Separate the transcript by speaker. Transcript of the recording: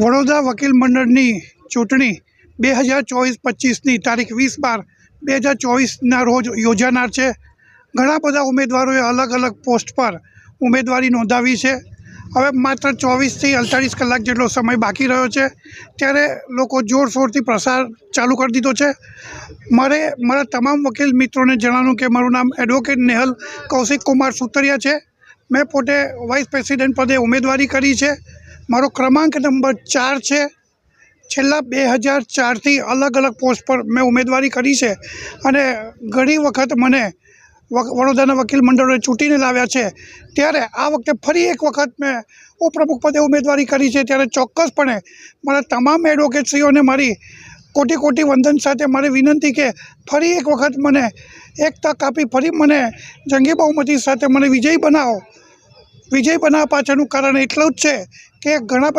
Speaker 1: વડોદરા વકીલ મંડળની ચૂંટણી બે હજાર ચોવીસ પચીસની તારીખ વીસ બાર બે હજાર ચોવીસના રોજ યોજાનાર છે. ઘણા બધા ઉમેદવારોએ અલગ અલગ પોસ્ટ પર ઉમેદવારી નોંધાવી છે. હવે માત્ર ચોવીસથી અડતાલીસ કલાક જેટલો સમય બાકી રહ્યો છે. ત્યારે લોકો જોરશોરથી પ્રસાર ચાલુ કરી દીધો છે. મારે મારા તમામ વકીલ મિત્રોને જણાવવાનું કે મારું નામ એડવોકેટ નેહલ કૌશિક કુમાર સુતરિયા છે. મેં પોતે વાઇસ પ્રેસિડેન્ટ પદે ઉમેદવારી કરી છે. મારો ક્રમાંક નંબર ચાર છે. છેલ્લા બે હજાર ચારથી અલગ અલગ પોસ્ટ પર મેં ઉમેદવારી કરી છે અને ઘણી વખત મને વડોદરાના વકીલ મંડળોએ ચૂંટીને લાવ્યા છે. ત્યારે આ વખતે ફરી એક વખત મેં ઉપપ્રમુખ પદે ઉમેદવારી કરી છે. ત્યારે ચોક્કસપણે મારા તમામ એડવોકેટશ્રીઓને મારી કોટી કોટી વંદન સાથે મારી વિનંતી કે ફરી એક વખત મને એક તક આપી, ફરી મને જંગી બહુમતી સાથે મને વિજયી બનાવો. વિજય બનાવવા પાછળનું કારણ એટલું જ છે કે ઘણા